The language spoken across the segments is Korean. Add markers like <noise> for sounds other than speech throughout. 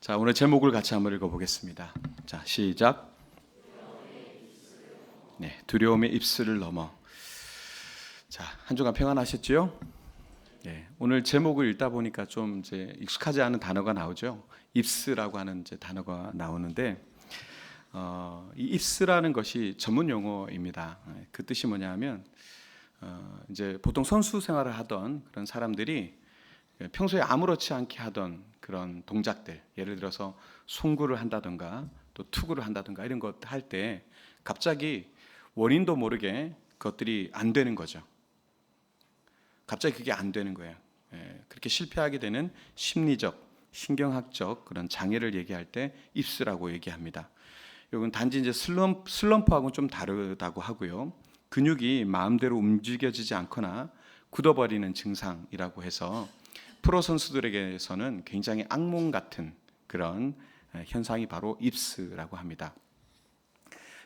자, 오늘 제목을 같이 한번 읽어보겠습니다. 자, 시작. 네, 두려움의 입술을 넘어. 자, 한 주간 평안하셨지요? 네, 오늘 제목을 읽다 보니까 좀 이제 익숙하지 않은 단어가 나오죠. 입스라고 하는 이제 단어가 나오는데, 어, 이 입스라는 것이 전문 용어입니다. 네, 그 뜻이 뭐냐면, 어, 이제 보통 선수 생활을 하던 그런 사람들이 평소에 아무렇지 않게 하던 그런 동작들, 예를 들어서 송구를 한다든가 또 투구를 한다든가 이런 것 할 때 갑자기 원인도 모르게 그것들이 안 되는 거죠. 갑자기 그게 안 되는 거예요. 예, 그렇게 실패하게 되는 심리적, 신경학적 그런 장애를 얘기할 때 입스라고 얘기합니다. 이건 단지 이제 슬럼프, 슬럼프하고는 좀 다르다고 하고요. 근육이 마음대로 움직여지지 않거나 굳어버리는 증상이라고 해서 프로 선수들에게서는 굉장히 악몽 같은 그런 현상이 바로 입스라고 합니다.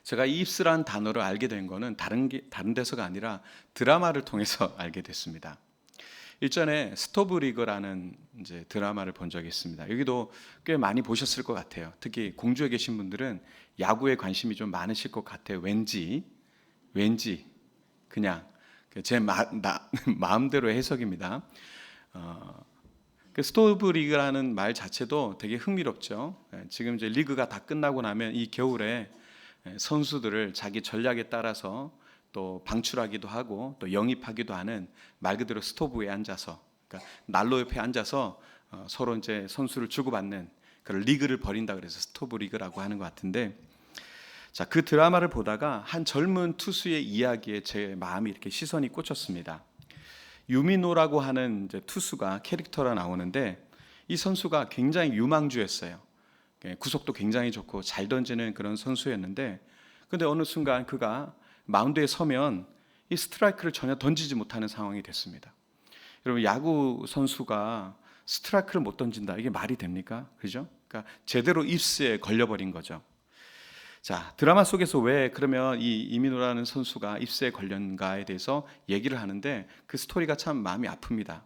제가 이 입스라는 단어를 알게 된 거는 다른 게, 다른 데서가 아니라 드라마를 통해서 <laughs> 알게 됐습니다. 일전에 스토브 리그라는 이제 드라마를 본 적이 있습니다. 여기도 꽤 많이 보셨을 것 같아요. 특히 공주에 계신 분들은 야구에 관심이 좀 많으실 것 같아요. 왠지 왠지 그냥 제 마, 나, <laughs> 마음대로의 해석입니다. 어, 그 스토브 리그라는 말 자체도 되게 흥미롭죠. 예, 지금 이제 리그가 다 끝나고 나면 이 겨울에 예, 선수들을 자기 전략에 따라서 또 방출하기도 하고 또 영입하기도 하는 말 그대로 스토브에 앉아서 그러니까 난로 옆에 앉아서 어, 서로 이제 선수를 주고받는 그런 리그를 벌인다 그래서 스토브 리그라고 하는 것 같은데 자, 그 드라마를 보다가 한 젊은 투수의 이야기에 제 마음이 이렇게 시선이 꽂혔습니다. 유미노라고 하는 투수가 캐릭터로 나오는데 이 선수가 굉장히 유망주였어요. 예, 구속도 굉장히 좋고 잘 던지는 그런 선수였는데 근데 어느 순간 그가 마운드에 서면 이 스트라이크를 전혀 던지지 못하는 상황이 됐습니다. 여러분 야구 선수가 스트라이크를 못 던진다 이게 말이 됩니까? 그죠? 그러니까 제대로 입스에 걸려버린 거죠. 자, 드라마 속에서 왜 그러면 이 이민호라는 선수가 입스에 걸렸는가에 대해서 얘기를 하는데 그 스토리가 참 마음이 아픕니다.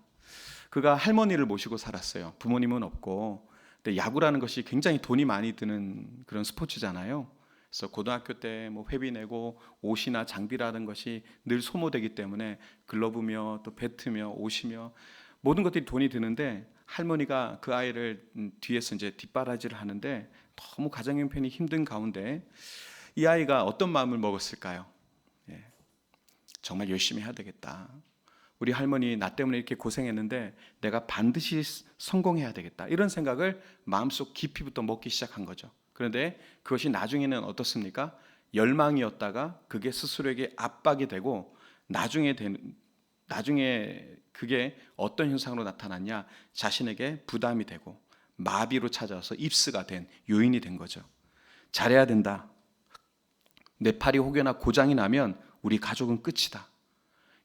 그가 할머니를 모시고 살았어요. 부모님은 없고. 근데 야구라는 것이 굉장히 돈이 많이 드는 그런 스포츠잖아요. 그래서 고등학교 때 뭐 회비 내고 옷이나 장비라는 것이 늘 소모되기 때문에 글러브며 또 배트며 옷이며 모든 것들이 돈이 드는데 할머니가 그 아이를 뒤에서 이제 뒷바라지를 하는데 너무 가정 형편이 힘든 가운데 이 아이가 어떤 마음을 먹었을까요? 예. 정말 열심히 해야 되겠다. 우리 할머니 나 때문에 이렇게 고생했는데 내가 반드시 성공해야 되겠다. 이런 생각을 마음속 깊이부터 먹기 시작한 거죠. 그런데 그것이 나중에는 어떻습니까? 열망이었다가 그게 스스로에게 압박이 되고 나중에 되는 나중에 그게 어떤 현상으로 나타났냐? 자신에게 부담이 되고 마비로 찾아서 입스가 된 요인이 된 거죠. 잘해야 된다. 내 팔이 혹여나 고장이 나면 우리 가족은 끝이다.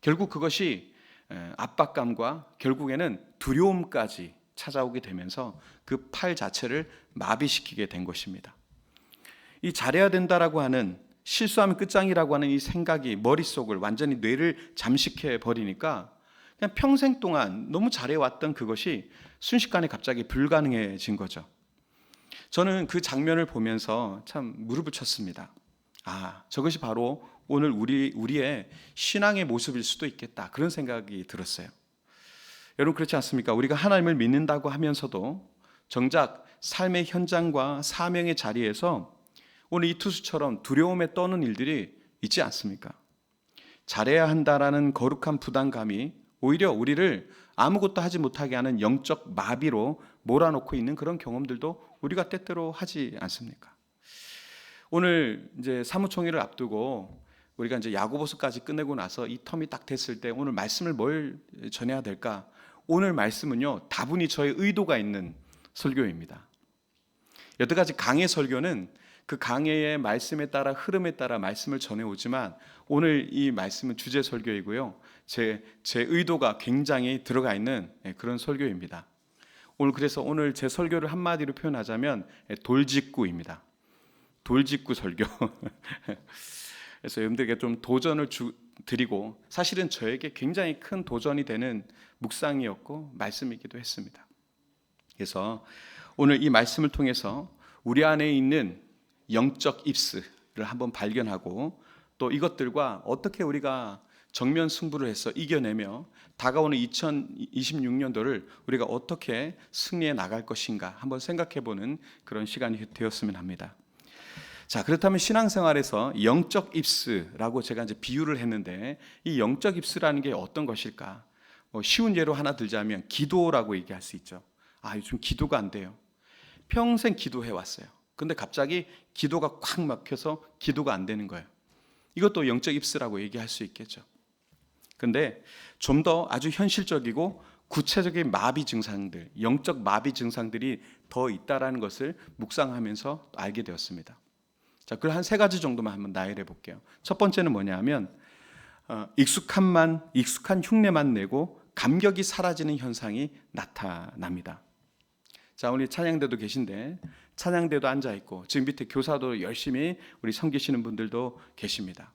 결국 그것이 압박감과 결국에는 두려움까지 찾아오게 되면서 그 팔 자체를 마비시키게 된 것입니다. 이 잘해야 된다라고 하는 실수하면 끝장이라고 하는 이 생각이 머릿속을 완전히 뇌를 잠식해 버리니까 그냥 평생 동안 너무 잘해왔던 그것이 순식간에 갑자기 불가능해진 거죠. 저는 그 장면을 보면서 참 무릎을 쳤습니다. 아, 저것이 바로 오늘 우리, 우리의 신앙의 모습일 수도 있겠다. 그런 생각이 들었어요. 여러분, 그렇지 않습니까? 우리가 하나님을 믿는다고 하면서도 정작 삶의 현장과 사명의 자리에서 오늘 이 투수처럼 두려움에 떠는 일들이 있지 않습니까? 잘해야 한다라는 거룩한 부담감이 오히려 우리를 아무것도 하지 못하게 하는 영적 마비로 몰아놓고 있는 그런 경험들도 우리가 때때로 하지 않습니까? 오늘 이제 사무총회를 앞두고 우리가 이제 야고보서까지 끝내고 나서 이 텀이 딱 됐을 때 오늘 말씀을 뭘 전해야 될까? 오늘 말씀은요 다분히 저의 의도가 있는 설교입니다. 여태까지 강의 설교는 그 강해의 말씀에 따라 흐름에 따라 말씀을 전해오지만 오늘 이 말씀은 주제 설교이고요. 제, 제 의도가 굉장히 들어가 있는 예, 그런 설교입니다. 오늘 그래서 오늘 제 설교를 한마디로 표현하자면 예, 돌직구입니다. 돌직구 설교. <laughs> 그래서 여러분들에게 좀 도전을 주, 드리고 사실은 저에게 굉장히 큰 도전이 되는 묵상이었고 말씀이기도 했습니다. 그래서 오늘 이 말씀을 통해서 우리 안에 있는 영적 입스를 한번 발견하고 또 이것들과 어떻게 우리가 정면 승부를 해서 이겨내며 다가오는 2026년도를 우리가 어떻게 승리해 나갈 것인가 한번 생각해 보는 그런 시간이 되었으면 합니다. 자, 그렇다면 신앙생활에서 영적 입스라고 제가 이제 비유를 했는데 이 영적 입스라는 게 어떤 것일까? 뭐 쉬운 예로 하나 들자면 기도라고 얘기할 수 있죠. 아, 요즘 기도가 안 돼요. 평생 기도해 왔어요. 근데 갑자기 기도가 꽉 막혀서 기도가 안 되는 거예요. 이것도 영적 입스라고 얘기할 수 있겠죠. 근데 좀 더 아주 현실적이고 구체적인 마비 증상들, 영적 마비 증상들이 더 있다라는 것을 묵상하면서 알게 되었습니다. 자, 그걸 한 세 가지 정도만 한번 나열해 볼게요. 첫 번째는 뭐냐면 어, 익숙함만 익숙한 흉내만 내고 감격이 사라지는 현상이 나타납니다. 자, 우리 찬양대도 계신데 찬양대도 앉아 있고 지금 밑에 교사도 열심히 우리 섬기시는 분들도 계십니다.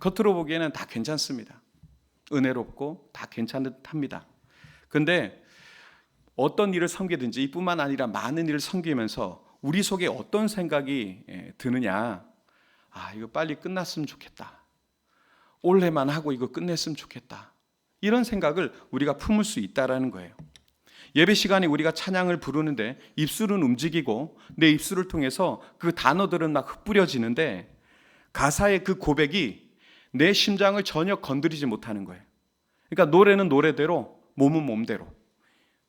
겉으로 보기에는 다 괜찮습니다. 은혜롭고 다 괜찮듯합니다. 근데 어떤 일을 섬기든지 이뿐만 아니라 많은 일을 섬기면서 우리 속에 어떤 생각이 예, 드느냐? 아, 이거 빨리 끝났으면 좋겠다. 올해만 하고 이거 끝냈으면 좋겠다. 이런 생각을 우리가 품을 수 있다라는 거예요. 예배 시간에 우리가 찬양을 부르는데 입술은 움직이고 내 입술을 통해서 그 단어들은 막 흩뿌려지는데 가사의 그 고백이 내 심장을 전혀 건드리지 못하는 거예요. 그러니까 노래는 노래대로, 몸은 몸대로.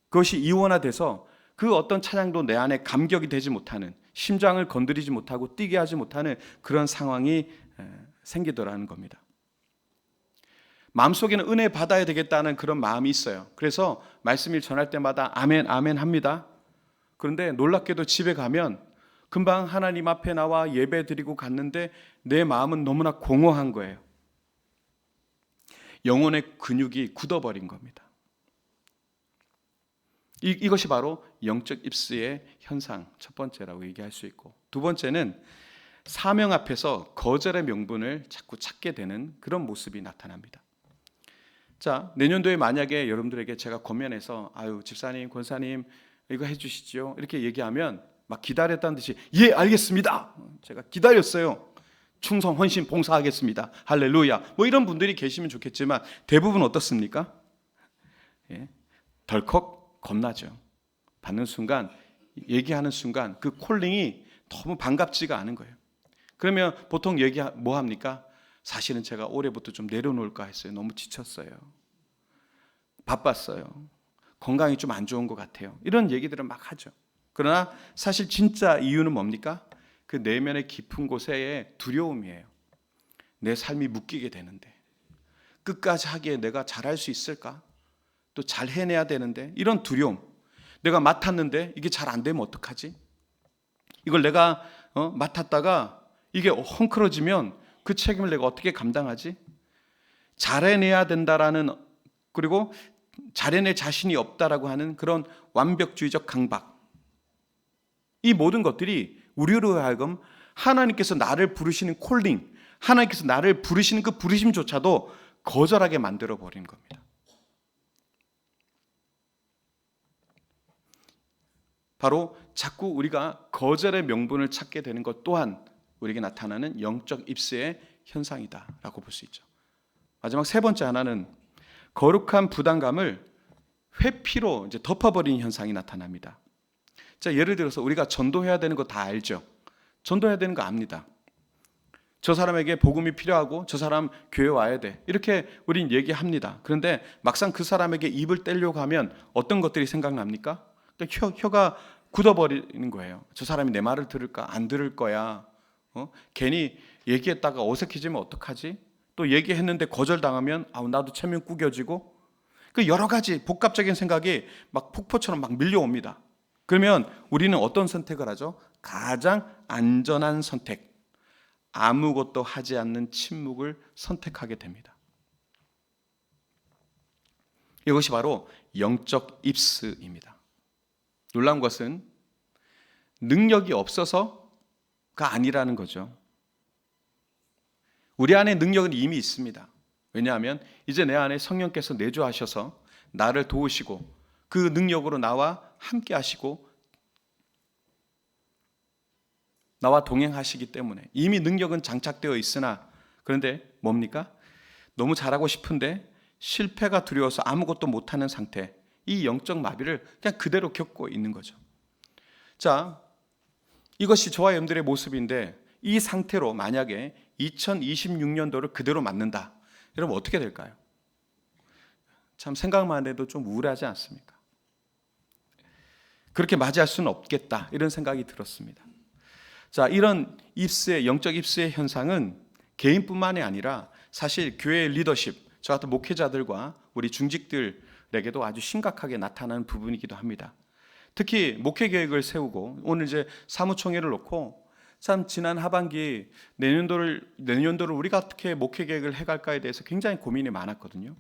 그것이 이원화돼서 그 어떤 찬양도 내 안에 감격이 되지 못하는 심장을 건드리지 못하고 뛰게 하지 못하는 그런 상황이 생기더라는 겁니다. 마음속에는 은혜 받아야 되겠다는 그런 마음이 있어요. 그래서 말씀을 전할 때마다 아멘 아멘 합니다. 그런데 놀랍게도 집에 가면 금방 하나님 앞에 나와 예배 드리고 갔는데 내 마음은 너무나 공허한 거예요. 영혼의 근육이 굳어버린 겁니다. 이, 이것이 바로 영적 입스의 현상 첫 번째라고 얘기할 수 있고 두 번째는 사명 앞에서 거절의 명분을 자꾸 찾게 되는 그런 모습이 나타납니다. 자 내년도에 만약에 여러분들에게 제가 권면해서 아유 집사님 권사님 이거 해 주시죠 이렇게 얘기하면 막 기다렸다는 듯이 예 알겠습니다 제가 기다렸어요 충성 헌신 봉사하겠습니다 할렐루야 뭐 이런 분들이 계시면 좋겠지만 대부분 어떻습니까? 예, 덜컥 겁나죠. 받는 순간 얘기하는 순간 그 콜링이 너무 반갑지가 않은 거예요. 그러면 보통 얘기 뭐 합니까? 사실은 제가 올해부터 좀 내려놓을까 했어요. 너무 지쳤어요. 바빴어요. 건강이 좀 안 좋은 것 같아요. 이런 얘기들은 막 하죠. 그러나 사실 진짜 이유는 뭡니까? 그 내면의 깊은 곳에 두려움이에요. 내 삶이 묶이게 되는데 끝까지 하기에 내가 잘할 수 있을까? 또 잘 해내야 되는데 이런 두려움. 내가 맡았는데 이게 잘 안 되면 어떡하지? 이걸 내가 어, 맡았다가 이게 헝클어지면 그 책임을 내가 어떻게 감당하지? 잘해내야 된다라는 그리고 잘해낼 자신이 없다라고 하는 그런 완벽주의적 강박. 이 모든 것들이 우리로 하여금 하나님께서 나를 부르시는 콜링, 하나님께서 나를 부르시는 그 부르심조차도 거절하게 만들어 버린 겁니다. 바로 자꾸 우리가 거절의 명분을 찾게 되는 것 또한 우리에게 나타나는 영적 입스의 현상이다라고 볼 수 있죠. 마지막 세 번째 하나는 거룩한 부담감을 회피로 이제 덮어버리는 현상이 나타납니다. 자, 예를 들어서 우리가 전도해야 되는 거 다 알죠. 전도해야 되는 거 압니다. 저 사람에게 복음이 필요하고 저 사람 교회 와야 돼. 이렇게 우린 얘기합니다. 그런데 막상 그 사람에게 입을 떼려고 하면 어떤 것들이 생각납니까? 그러니까 혀, 혀가 굳어버리는 거예요. 저 사람이 내 말을 들을까? 안 들을 거야. 어? 괜히 얘기했다가 어색해지면 어떡하지? 또 얘기했는데 거절당하면 아 나도 체면 구겨지고 그 여러 가지 복합적인 생각이 막 폭포처럼 막 밀려옵니다. 그러면 우리는 어떤 선택을 하죠? 가장 안전한 선택. 아무것도 하지 않는 침묵을 선택하게 됩니다. 이것이 바로 영적 입스입니다. 놀라운 것은 능력이 없어서가 아니라는 거죠. 우리 안에 능력은 이미 있습니다. 왜냐하면 이제 내 안에 성령께서 내주하셔서 나를 도우시고 그 능력으로 나와 함께 하시고 나와 동행하시기 때문에 이미 능력은 장착되어 있으나 그런데 뭡니까? 너무 잘하고 싶은데 실패가 두려워서 아무것도 못하는 상태. 이 영적 마비를 그냥 그대로 겪고 있는 거죠. 자, 이것이 저와 여러분들의 모습인데 이 상태로 만약에 2026년도를 그대로 맞는다. 여러분 어떻게 될까요? 참 생각만 해도 좀 우울하지 않습니까? 그렇게 맞이할 수는 없겠다. 이런 생각이 들었습니다. 자, 이런 입스의 영적 입스의 현상은 개인뿐만이 아니라 사실 교회 리더십, 저 같은 목회자들과 우리 중직들에게도 아주 심각하게 나타나는 부분이기도 합니다. 특히 목회 계획을 세우고 오늘 이제 사무총회를 놓고 참 지난 하반기 내년도를 내년도를 우리가 어떻게 목회 계획을 해갈까에 대해서 굉장히 고민이 많았거든요.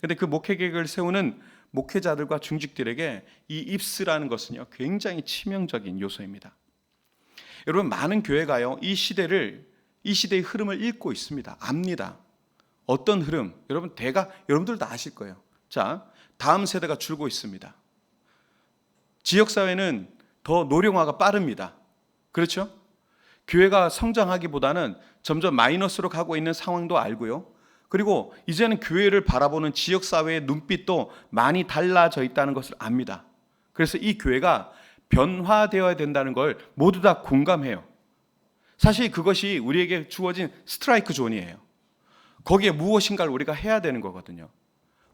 근데 그 목회 계획을 세우는 목회자들과 중직들에게 이 입스라는 것은요 굉장히 치명적인 요소입니다. 여러분 많은 교회가요 이 시대를 이 시대의 흐름을 읽고 있습니다. 압니다. 어떤 흐름? 여러분 대가 여러분들도 아실 거예요. 자 다음 세대가 줄고 있습니다. 지역 사회는 더 노령화가 빠릅니다. 그렇죠? 교회가 성장하기보다는 점점 마이너스로 가고 있는 상황도 알고요. 그리고 이제는 교회를 바라보는 지역 사회의 눈빛도 많이 달라져 있다는 것을 압니다. 그래서 이 교회가 변화되어야 된다는 걸 모두 다 공감해요. 사실 그것이 우리에게 주어진 스트라이크 존이에요. 거기에 무엇인가를 우리가 해야 되는 거거든요.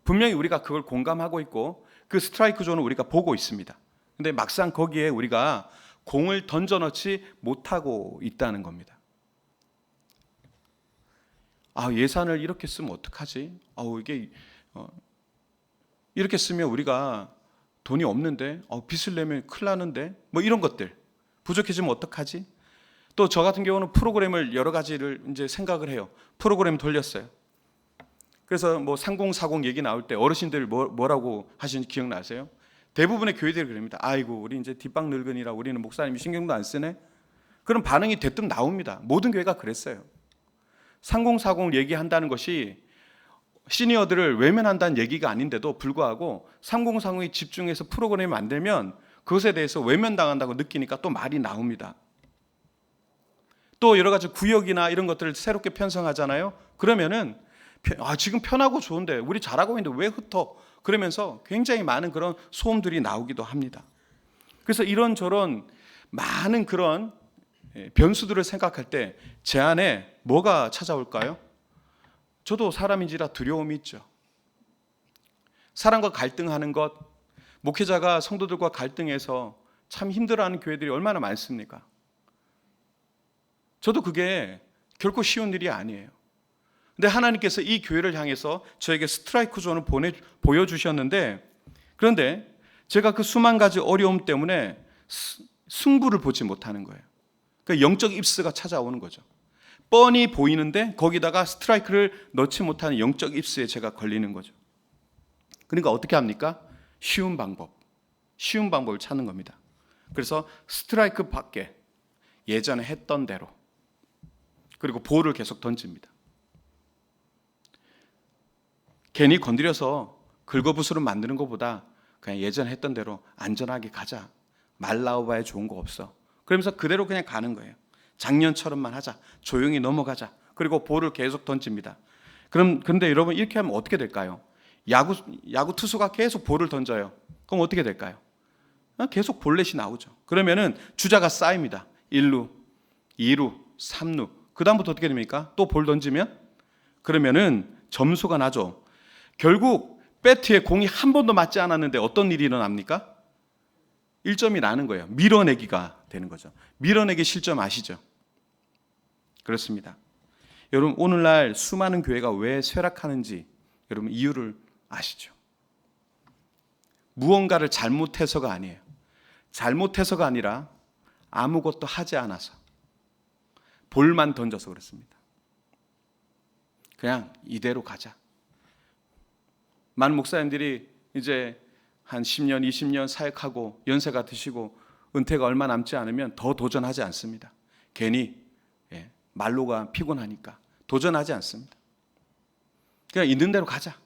분명히 우리가 그걸 공감하고 있고 그 스트라이크 존을 우리가 보고 있습니다. 근데 막상 거기에 우리가 공을 던져넣지 못하고 있다는 겁니다. 아 예산을 이렇게 쓰면 어떡하지? 아우 이게 어, 이렇게 쓰면 우리가 돈이 없는데 어, 빚을 내면 큰일 나는데 뭐 이런 것들 부족해지면 어떡하지? 또 저 같은 경우는 프로그램을 여러 가지를 이제 생각을 해요. 프로그램 돌렸어요. 그래서 뭐 3040 얘기 나올 때 어르신들 뭐, 뭐라고 하시는지 기억나세요? 대부분의 교회들이 그럽니다. 아이고 우리 이제 뒷방 늙은이라 우리는 목사님이 신경도 안 쓰네. 그런 반응이 대뜸 나옵니다. 모든 교회가 그랬어요. 3040 얘기한다는 것이 시니어들을 외면한다는 얘기가 아닌데도 불구하고 3040에 집중해서 프로그램을 만들면 그것에 대해서 외면당한다고 느끼니까 또 말이 나옵니다. 또 여러 가지 구역이나 이런 것들을 새롭게 편성하잖아요. 그러면은 아, 지금 편하고 좋은데 우리 잘하고 있는데 왜 흩어? 그러면서 굉장히 많은 그런 소음들이 나오기도 합니다. 그래서 이런 저런 많은 그런 예, 변수들을 생각할 때 제 안에 뭐가 찾아올까요? 저도 사람인지라 두려움이 있죠. 사람과 갈등하는 것, 목회자가 성도들과 갈등해서 참 힘들어하는 교회들이 얼마나 많습니까? 저도 그게 결코 쉬운 일이 아니에요. 근데 하나님께서 이 교회를 향해서 저에게 스트라이크 존을 보내 보여주셨는데 그런데 제가 그 수만 가지 어려움 때문에 승부를 보지 못하는 거예요. 그 영적 입스가 찾아오는 거죠. 뻔히 보이는데 거기다가 스트라이크를 넣지 못하는 영적 입스에 제가 걸리는 거죠. 그러니까 어떻게 합니까? 쉬운 방법, 쉬운 방법을 찾는 겁니다. 그래서 스트라이크 밖에 예전에 했던 대로 그리고 볼을 계속 던집니다. 괜히 건드려서 긁어부스로 만드는 것보다 그냥 예전에 했던 대로 안전하게 가자. 말 나와봐야 좋은 거 없어. 그러면서 그대로 그냥 가는 거예요. 작년처럼만 하자. 조용히 넘어가자. 그리고 볼을 계속 던집니다. 그럼 근데 여러분 이렇게 하면 어떻게 될까요? 야구 야구 투수가 계속 볼을 던져요. 그럼 어떻게 될까요? 어, 계속 볼넷이 나오죠. 그러면은 주자가 쌓입니다. 1루, 2루, 3루. 그다음부터 어떻게 됩니까? 또 볼 던지면 그러면은 점수가 나죠. 결국 배트에 공이 한 번도 맞지 않았는데 어떤 일이 일어납니까? 1점이 나는 거예요. 밀어내기가 되는 거죠. 밀어내기 실점 아시죠? 그렇습니다. 여러분 오늘날 수많은 교회가 왜 쇠락하는지 여러분 이유를 아시죠? 무언가를 잘못해서가 아니에요. 잘못해서가 아니라 아무것도 하지 않아서 볼만 던져서 그렇습니다. 그냥 이대로 가자. 많은 목사님들이 이제 한 10년, 20년 사역하고 연세가 드시고 은퇴가 얼마 남지 않으면 더 도전하지 않습니다. 괜히 예, 말로가 피곤하니까 도전하지 않습니다. 그냥 있는 대로 가자.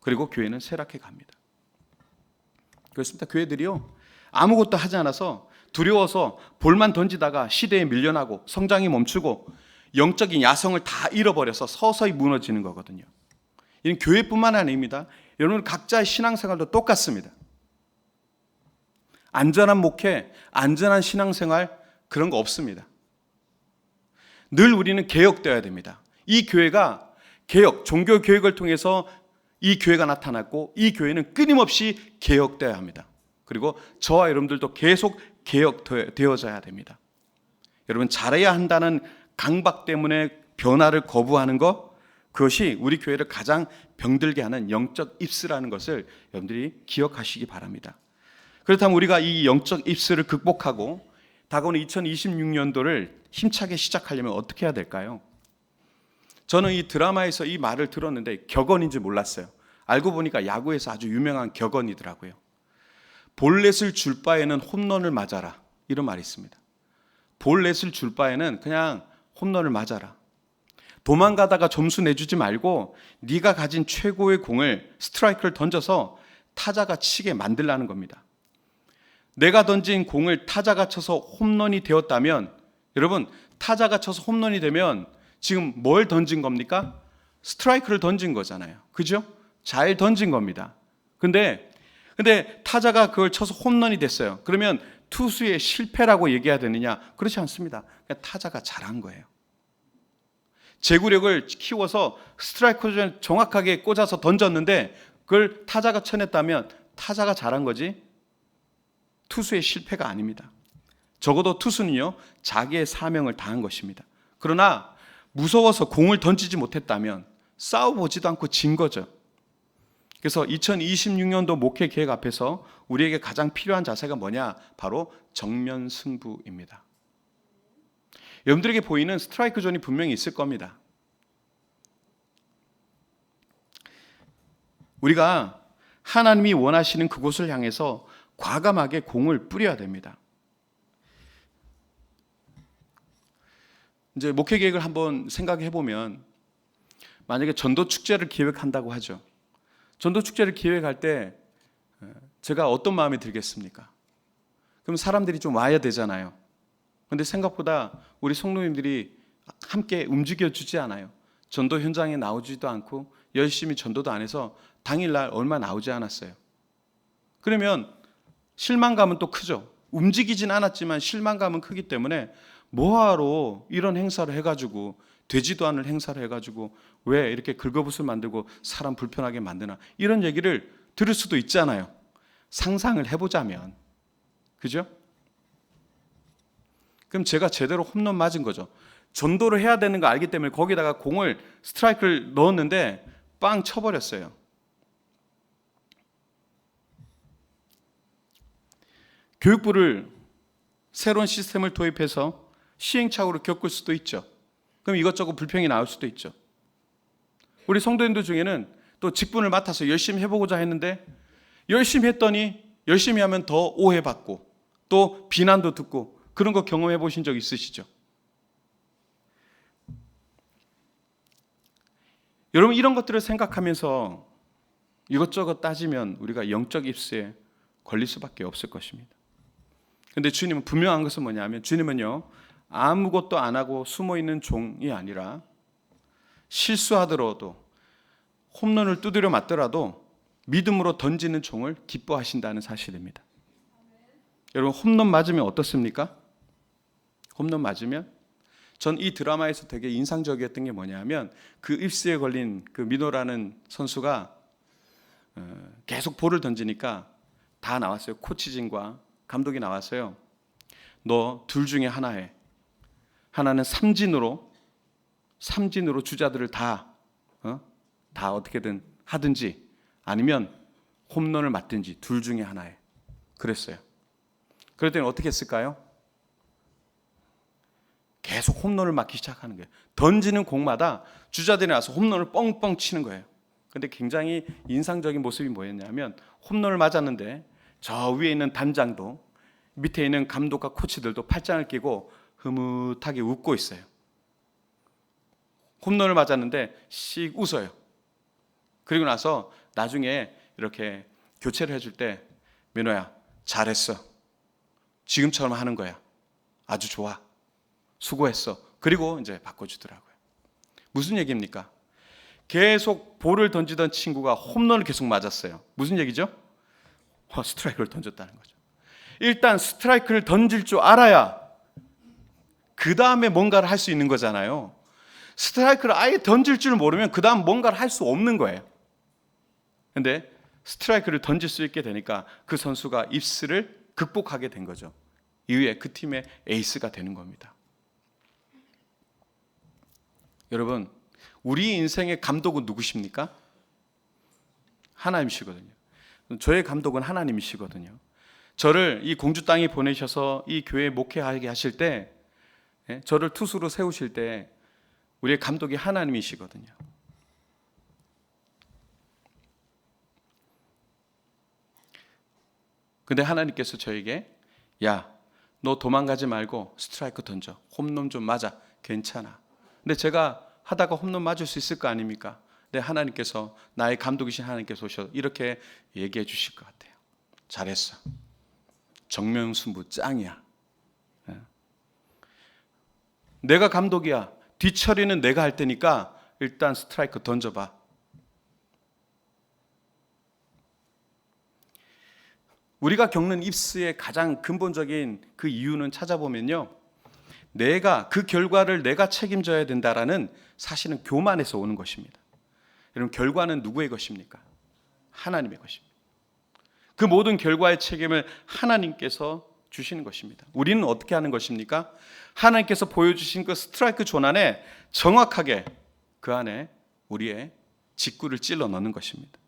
그리고 교회는 쇠락해 갑니다. 그렇습니다. 교회들이요 아무것도 하지 않아서 두려워서 볼만 던지다가 시대에 밀려나고 성장이 멈추고 영적인 야성을 다 잃어버려서 서서히 무너지는 거거든요. 이는 교회뿐만 아닙니다. 여러분 각자의 신앙생활도 똑같습니다. 안전한 목회, 안전한 신앙생활 그런 거 없습니다. 늘 우리는 개혁되어야 됩니다. 이 교회가 개혁, 종교 교육을 통해서 이 교회가 나타났고 이 교회는 끊임없이 개혁되어야 합니다. 그리고 저와 여러분들도 계속 개혁되어져야 됩니다. 여러분 잘해야 한다는 강박 때문에 변화를 거부하는 것 그것이 우리 교회를 가장 병들게 하는 영적 입스라는 것을 여러분들이 기억하시기 바랍니다. 그렇다면 우리가 이 영적 입스를 극복하고 다가오는 2026년도를 힘차게 시작하려면 어떻게 해야 될까요? 저는 이 드라마에서 이 말을 들었는데 격언인지 몰랐어요. 알고 보니까 야구에서 아주 유명한 격언이더라고요. 볼넷을 줄 바에는 홈런을 맞아라. 이런 말이 있습니다. 볼넷을 줄 바에는 그냥 홈런을 맞아라. 도망가다가 점수 내주지 말고 네가 가진 최고의 공을 스트라이크를 던져서 타자가 치게 만들라는 겁니다. 내가 던진 공을 타자가 쳐서 홈런이 되었다면 여러분 타자가 쳐서 홈런이 되면 지금 뭘 던진 겁니까? 스트라이크를 던진 거잖아요. 그죠? 잘 던진 겁니다. 근데 근데 타자가 그걸 쳐서 홈런이 됐어요. 그러면 투수의 실패라고 얘기해야 되느냐? 그렇지 않습니다. 그냥 타자가 잘한 거예요. 제구력을 키워서 스트라이크를 정확하게 꽂아서 던졌는데 그걸 타자가 쳐냈다면 타자가 잘한 거지 투수의 실패가 아닙니다. 적어도 투수는요, 자기의 사명을 다한 것입니다. 그러나 무서워서 공을 던지지 못했다면 싸워보지도 않고 진 거죠. 그래서 2026년도 목회 계획 앞에서 우리에게 가장 필요한 자세가 뭐냐? 바로 정면 승부입니다. 여러분들에게 보이는 스트라이크 존이 분명히 있을 겁니다. 우리가 하나님이 원하시는 그곳을 향해서 과감하게 공을 뿌려야 됩니다. 이제 목회 계획을 한번 생각해 보면 만약에 전도 축제를 기획한다고 하죠. 전도 축제를 기획할 때 제가 어떤 마음이 들겠습니까? 그럼 사람들이 좀 와야 되잖아요. 근데 생각보다 우리 성도님들이 함께 움직여 주지 않아요. 전도 현장에 나오지도 않고 열심히 전도도 안 해서 당일날 얼마 나오지 않았어요. 그러면 실망감은 또 크죠. 움직이진 않았지만 실망감은 크기 때문에 뭐하러 이런 행사를 해가지고 되지도 않을 행사를 해가지고 왜 이렇게 긁어붓을 만들고 사람 불편하게 만드나 이런 얘기를 들을 수도 있잖아요. 상상을 해보자면 그죠? 그럼 제가 제대로 홈런 맞은 거죠. 전도를 해야 되는 거 알기 때문에 거기다가 공을 스트라이크를 넣었는데 빵 쳐버렸어요. 교육부를 새로운 시스템을 도입해서 시행착오를 겪을 수도 있죠. 그럼 이것저것 불평이 나올 수도 있죠. 우리 성도님들 중에는 또 직분을 맡아서 열심히 해보고자 했는데 열심히 했더니 열심히 하면 더 오해받고 또 비난도 듣고 그런 거 경험해 보신 적 있으시죠? 여러분 이런 것들을 생각하면서 이것저것 따지면 우리가 영적 입수에 걸릴 수밖에 없을 것입니다. 근데 주님은 분명한 것은 뭐냐면 주님은요 아무것도 안 하고 숨어 있는 종이 아니라 실수하더라도 홈런을 두드려 맞더라도 믿음으로 던지는 종을 기뻐하신다는 사실입니다. 여러분 홈런 맞으면 어떻습니까? 홈런 맞으면 전 이 드라마에서 되게 인상적이었던 게 뭐냐면 그 입스에 걸린 그 미노라는 선수가 어, 계속 볼을 던지니까 다 나왔어요. 코치진과 감독이 나왔어요. 너 둘 중에 하나 해. 하나는 삼진으로 삼진으로 주자들을 다, 어? 다 어떻게든 하든지 아니면 홈런을 맞든지 둘 중에 하나에 그랬어요. 그럴 때는 어떻게 했을까요? 계속 홈런을 맞기 시작하는 거예요. 던지는 공마다 주자들이 나서 홈런을 뻥뻥 치는 거예요. 근데 굉장히 인상적인 모습이 뭐였냐면 홈런을 맞았는데 저 위에 있는 단장도 밑에 있는 감독과 코치들도 팔짱을 끼고 흐뭇하게 웃고 있어요. 홈런을 맞았는데 씩 웃어요. 그리고 나서 나중에 이렇게 교체를 해줄 때 민호야 잘했어. 지금처럼 하는 거야. 아주 좋아. 수고했어. 그리고 이제 바꿔주더라고요. 무슨 얘기입니까? 계속 볼을 던지던 친구가 홈런을 계속 맞았어요. 무슨 얘기죠? 어, 스트라이크를 던졌다는 거죠. 일단 스트라이크를 던질 줄 알아야 그 다음에 뭔가를 할 수 있는 거잖아요. 스트라이크를 아예 던질 줄 모르면 그 다음 뭔가를 할 수 없는 거예요. 근데 스트라이크를 던질 수 있게 되니까 그 선수가 입스를 극복하게 된 거죠. 이후에 그 팀의 에이스가 되는 겁니다. 여러분, 우리 인생의 감독은 누구십니까? 하나님이시거든요. 저의 감독은 하나님이시거든요. 저를 이 공주 땅에 보내셔서 이 교회 목회하게 하실 때, 예, 저를 투수로 세우실 때, 우리의 감독이 하나님이시거든요. 근데 하나님께서 저에게, 야, 너 도망가지 말고 스트라이크 던져. 홈런 좀 맞아. 괜찮아. 근데 제가 하다가 홈런 맞을 수 있을 거 아닙니까? 근데 하나님께서 나의 감독이신 하나님께서 오셔 이렇게 얘기해 주실 것 같아요. 잘했어. 정명승부 짱이야. 예. 내가 감독이야. 뒤처리는 내가 할 테니까 일단 스트라이크 던져봐. 우리가 겪는 입스의 가장 근본적인 그 이유는 찾아보면요. 내가 그 결과를 내가 책임져야 된다라는 사실은 교만에서 오는 것입니다. 여러분 결과는 누구의 것입니까? 하나님의 것입니다. 그 모든 결과의 책임을 하나님께서 주시는 것입니다. 우리는 어떻게 하는 것입니까? 하나님께서 보여주신 그 스트라이크 존 안에 정확하게 그 안에 우리의 직구를 찔러 넣는 것입니다.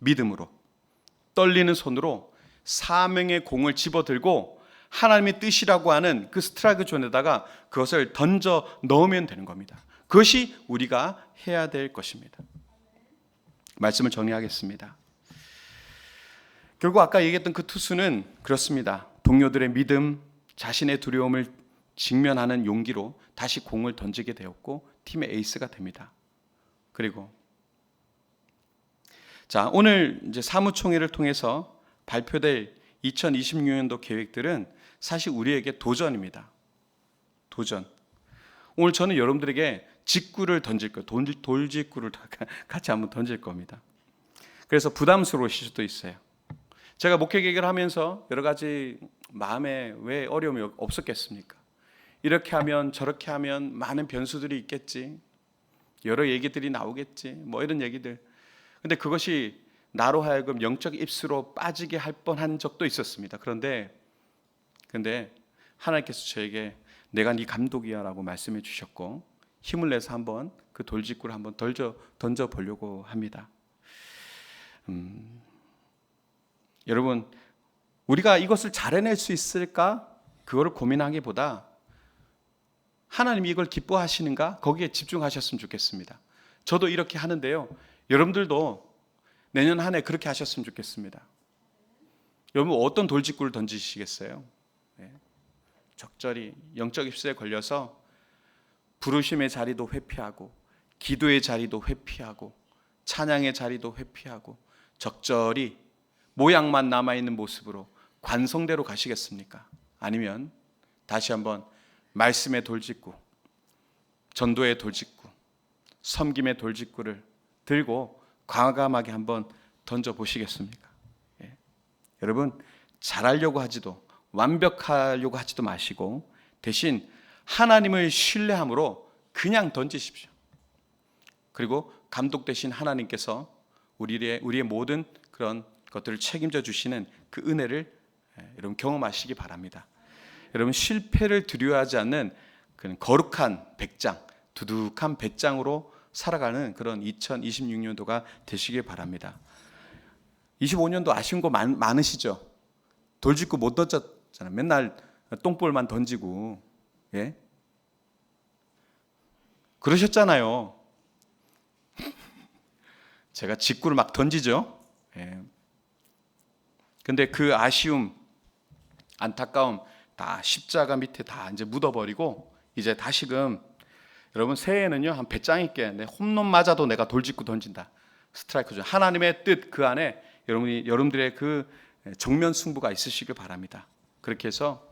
믿음으로 떨리는 손으로 사명의 공을 집어들고 하나님의 뜻이라고 하는 그 스트라이크 존에다가 그것을 던져 넣으면 되는 겁니다. 그것이 우리가 해야 될 것입니다. 말씀을 정리하겠습니다. 결국 아까 얘기했던 그 투수는 그렇습니다. 동료들의 믿음, 자신의 두려움을 직면하는 용기로 다시 공을 던지게 되었고 팀의 에이스가 됩니다. 그리고 자, 오늘 이제 사무총회를 통해서 발표될 2026년도 계획들은 사실 우리에게 도전입니다. 도전. 오늘 저는 여러분들에게 직구를 던질 거예요. 돌, 돌직구를 같이 한번 던질 겁니다. 그래서 부담스러우실 수도 있어요. 제가 목회 계획을 하면서 여러 가지 마음에 왜 어려움이 없었겠습니까? 이렇게 하면 저렇게 하면 많은 변수들이 있겠지. 여러 얘기들이 나오겠지. 뭐 이런 얘기들. 근데 그것이 나로 하여금 영적 입수로 빠지게 할 뻔한 적도 있었습니다. 그런데 근데 하나님께서 저에게 내가 네 감독이야라고 말씀해 주셨고 힘을 내서 한번 그 돌직구를 한번 던져 던져 보려고 합니다. 음, 여러분 우리가 이것을 잘해낼 수 있을까 그거를 고민하기보다 하나님이 이걸 기뻐하시는가 거기에 집중하셨으면 좋겠습니다. 저도 이렇게 하는데요. 여러분들도 내년 한 해 그렇게 하셨으면 좋겠습니다. 여러분 어떤 돌직구를 던지시겠어요? 네. 적절히 영적 입술에 걸려서 부르심의 자리도 회피하고 기도의 자리도 회피하고 찬양의 자리도 회피하고 적절히 모양만 남아 있는 모습으로 관성대로 가시겠습니까? 아니면 다시 한번 말씀의 돌직구, 전도의 돌직구, 섬김의 돌직구를 들고 과감하게 한번 던져 보시겠습니까? 예. 여러분 잘하려고 하지도 완벽하려고 하지도 마시고 대신 하나님을 신뢰함으로 그냥 던지십시오. 그리고 감독 되신 하나님께서 우리의 우리의 모든 그런 것들을 책임져 주시는 그 은혜를 예, 여러분 경험하시기 바랍니다. 여러분 실패를 두려워하지 않는 그런 거룩한 백장, 두둑한 배짱으로 살아가는 그런 2026년도가 되시길 바랍니다. 25년도 아쉬운 거 많, 많으시죠? 돌직구 못 던졌잖아요. 맨날 똥볼만 던지고, 예? 그러셨잖아요. <laughs> 제가 직구를 막 던지죠. 예. 근데 그 아쉬움, 안타까움 다 십자가 밑에 다 이제 묻어버리고 이제 다시금 여러분 새해에는요 한 배짱 있게 내 홈런 맞아도 내가 돌직구 던진다 스트라이크 죠 하나님의 뜻 그 안에 여러분이 여러분들의 그 정면 승부가 있으시길 바랍니다. 그렇게 해서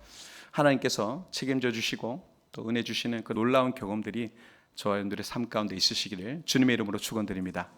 하나님께서 책임져 주시고 또 은혜 주시는 그 놀라운 경험들이 저와 여러분들의 삶 가운데 있으시기를 주님의 이름으로 축원드립니다.